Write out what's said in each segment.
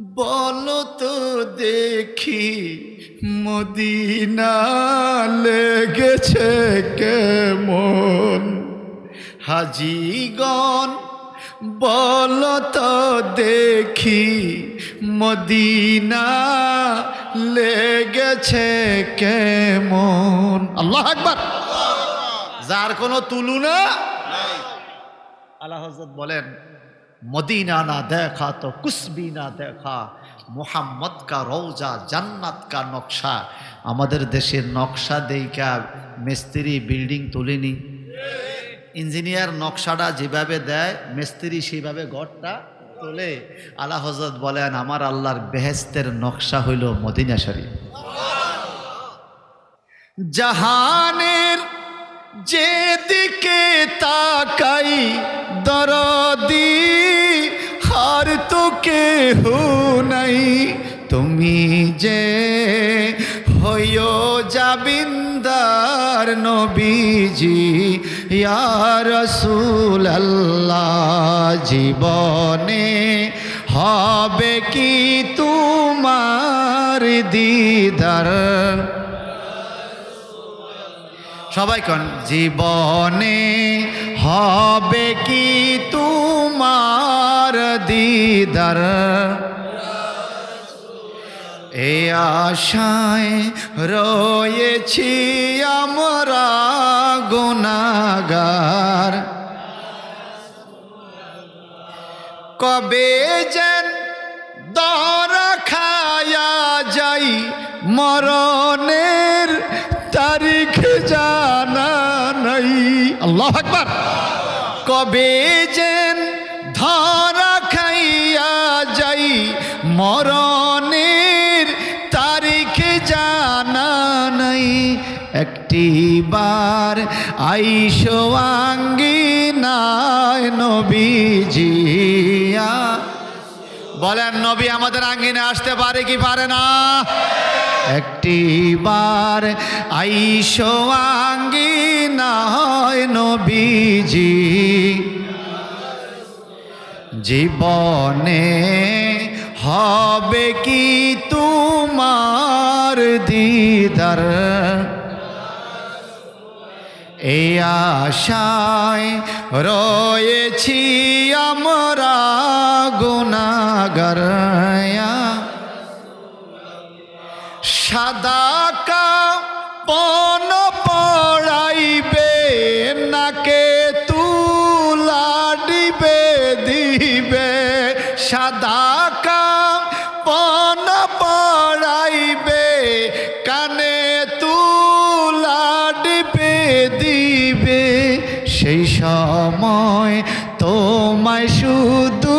বলো তো দেখি মদিনা লেগেছে কেমন? হাজিগণ বলো তো দেখি মদিনা লেগেছে কেমন? আল্লাহ আকবার। যার কোনো তুলনা আল্লাহ। হজরত বলেন মদিনা না দেখা তো কুসবি না দেখা। মোহাম্মদ কা রৌজা জান্নাত কা নকশা। আমাদের দেশের নকশা দেইকা মিস্ত্রি বিল্ডিং তুলিনি। ইঞ্জিনিয়ার নকশাটা যেভাবে দেয়, মিস্ত্রি সেইভাবে ঘরটা তোলে। আল্লাহ হজরত বলেন, আমার আল্লাহর বেহেস্তের নকশা হইল মদিনা শরীফ। জাহানের যেদিকে তাকাই দরদি হার তো কেহ নাই। তুমি যে হইও জাবিন্দার নবীজি ইয়ার আল্লাহ জীবনে হবে কি তোমার দিদার? সবাই কন, জীবনে হবে কি তোমার দিদার? এ আশায় রয়েছি আমরা গুনাগার কবে যেন দর খায়া যাই, মরণের তারিখ জানা নাই। আল্লাহ আকবার। কবে যেন ধরা খাইয়া যাই, মরণের তারিখ জানা নাই। একটি বার আইসো আঙ্গিনায় নবীজিয়া বলেন, নবী আমাদের আঙ্গিনে আসতে পারে কি পারে না? একটি বার আইসো আঙ্গিনায় নবীজি। জীবনে হবে কি তোমার দিদার? এই আশায় রয়েছি আমরা গুনাগার সাদা কাপন পড়াইবে, নাকে তুলা দিবে দিবে। সাদা কাপন পড়াইবে, কানে তুলা দিবে দিবে। সেই সময় তোমায় শুধু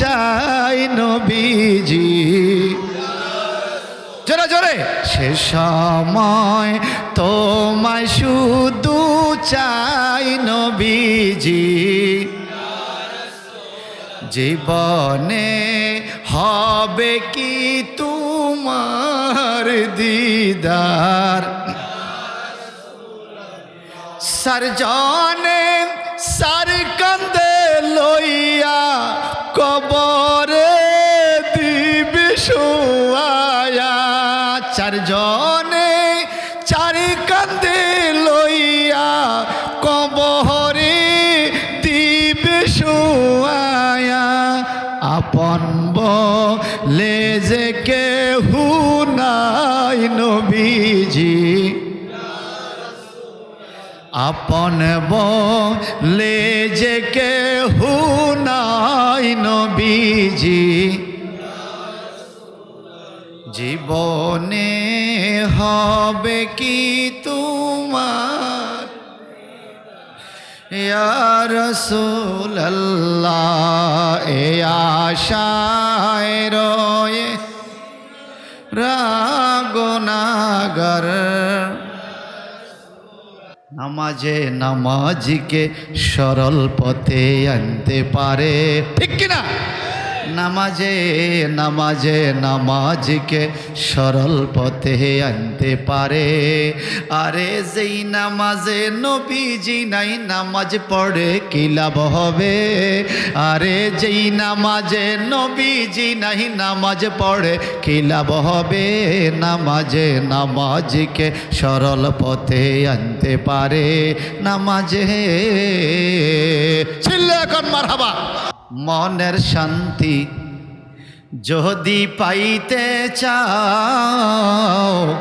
চাই নবীজি। জোরে জোরে। সে সময় তোমায় শুধু চাই নবীজি। জীবনে হবে কি তোমার দিদার? সারজনে সার কান্দে লইয়া কবরে দিবি আপন বলে যে কেহু নাই নবীজি। জীবনে হবে কি তোমার? রসুল আল্লাহ এ আশায় রয়ে রাগনাগর নামাজে নামাজিকে সরল পথে আনতে পারে। ঠিক কিনা? নামাজে নামাজে, নামাজকে সরল পথে আনতে পারে। আরে যেই নামাজে নবীজি নাই, নামাজ পড়ে কি লাভ হবে? আরে যেই নামাজে নবীজি নাই, নামাজ পড়ে কি লাভ হবে? নামাজে, নামাজকে সরল পথে আনতে পারে। নামাজে, ছিল এখন মার হাবা মনের শান্তি যদি পাইতে চাও।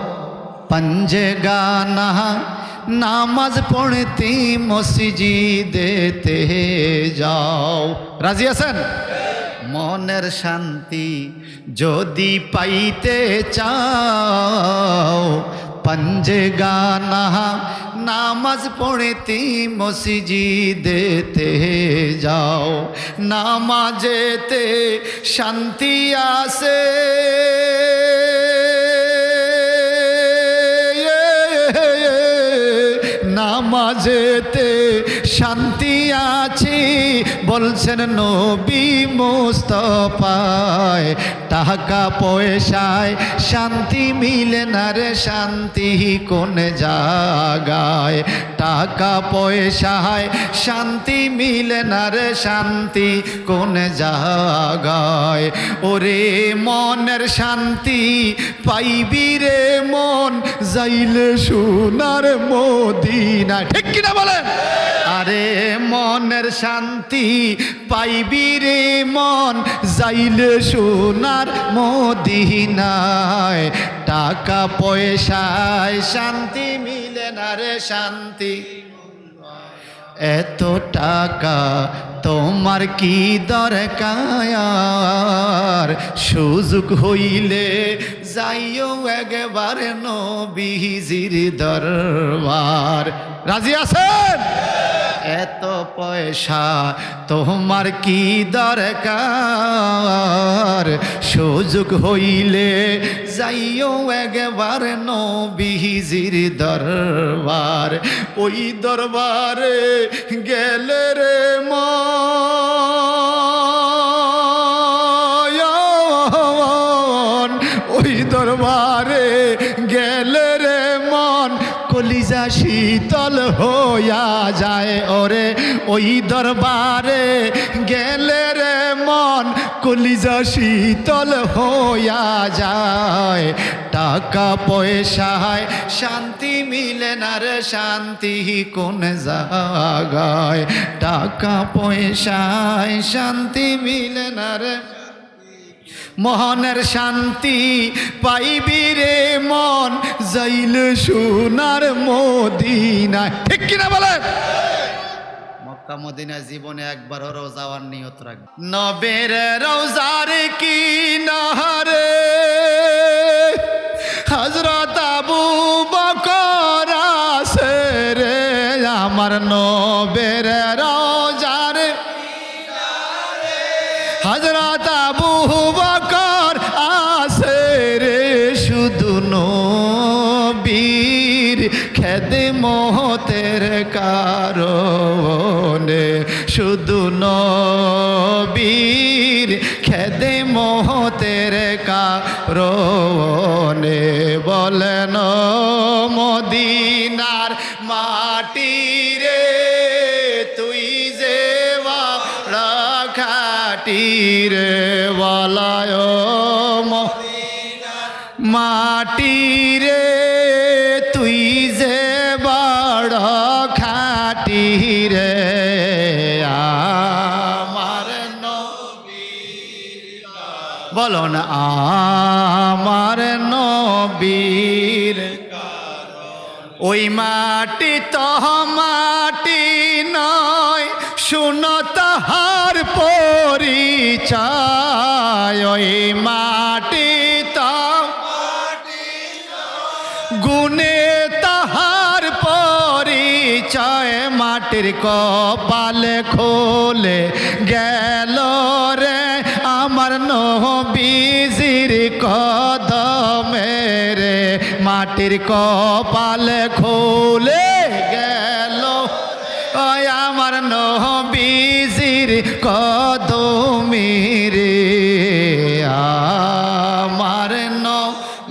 পঞ্জে গানা নামাজ পড়তে মসজিদেতে যাও। রাজি আছেন? মনের শান্তি যদি পাইতে চাও। পঞ্জে গানা নামাজ পড়তে মসজিদেতে যাও। নামাজেতে শান্তি আসে নামাজেতে শান্তি আছে। বলছেন নবী মুস্তফায়, টাকা পয়সায় শান্তি মিলে না রে শান্তি কোন জাগায় টাকা পয়সায় শান্তি মিলে না রে শান্তি কোন জাগায় ওরে মনের শান্তি পাইবি রে মন, যাইলে সোনার মদিনা ঠিক কিনা বলেন? আরে মনের শান্তি পাইবি রে মন, যাইলে সোনার মদিনায়। টাকা, পয়সায় শান্তি মিলে না রে শান্তি। এত টাকা তোমার কি দরকার? সুযোগ হইলে যাইও একবার নবীজির দরবার। রাজি আছেন? এত পয়সা, তোমার কি দরকার? সুযোগ হইলে যাইও একবার নবীজির দরবার। ওই দরবারে গেলে রে মন হইয়া যায় ওরে, ওই দরবারে গেলে রে মন, কলিজা শীতল হইয়া যায়। টাকা পয়সায় শান্তি মিলে না রে, শান্তি কোন জাগায় টাকা পয়সায় শান্তি মিলে না রে। মহনের শান্তি পাইবি রে মন যাইল সোনার মদিনায়। ঠিক কিনা বলেন? মক্কা মদিনায় জীবনে একবার রোজাওয়ার নিয়ত রাখবে। নবের রোজার কি নাহারে হজরত রাখাটি রে বলায় মাটি তুই যে বড় খাটি রে আমার বলো না আমার নবীর ওই মাটি তো মাটি ওই মাটি গুণে তাহার পরিচয়, মাটির কপাল খোলে গেল রে। আমার নবীজির কদমে রে, মাটির কপাল খোলে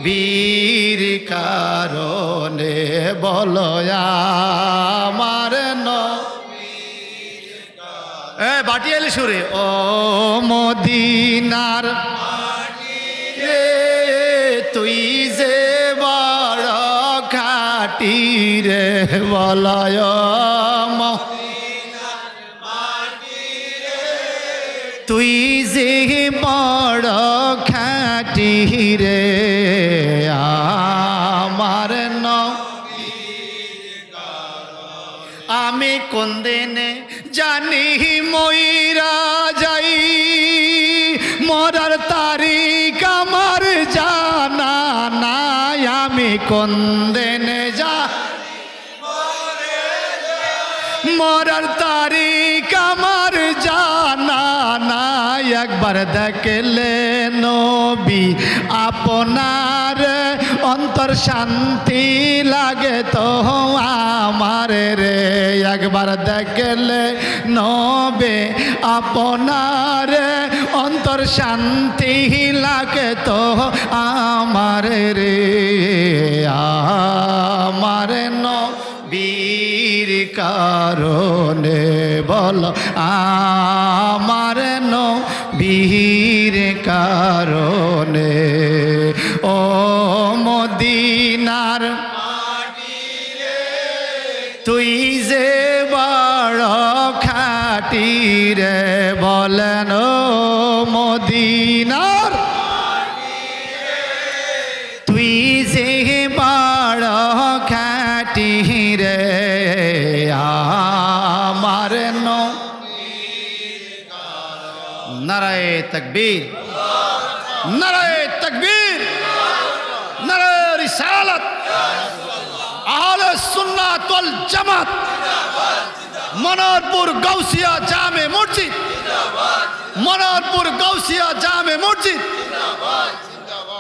বীর কারণে বলয়া বাটি ন। এ সুরে। ও মদিনার তুই যে বড় ঘাটি রে বলয় তুই যে বড় খাটি রে কোন দিনে জানি ময়রা যাই, মরার তারিখ আমার জানা নাই, আমি কোন দিনে যা মরার শান্তি লাগে তো আমার রে। একবার দেখলে নবে আপনার। অন্তর শান্তি লাগে তো আমার রে। আমার নবীর কারণে বল, আমার নবীর কারণে আমার নো নারায় তকবীর নারায় তকবীর নারায় রিসালাত আহলে সুন্নাত ওয়াল জামাত মনোরপুর গৌসিয়া জামে মসজিদ মনোরপুর গৌসিয়া জামে মসজিদ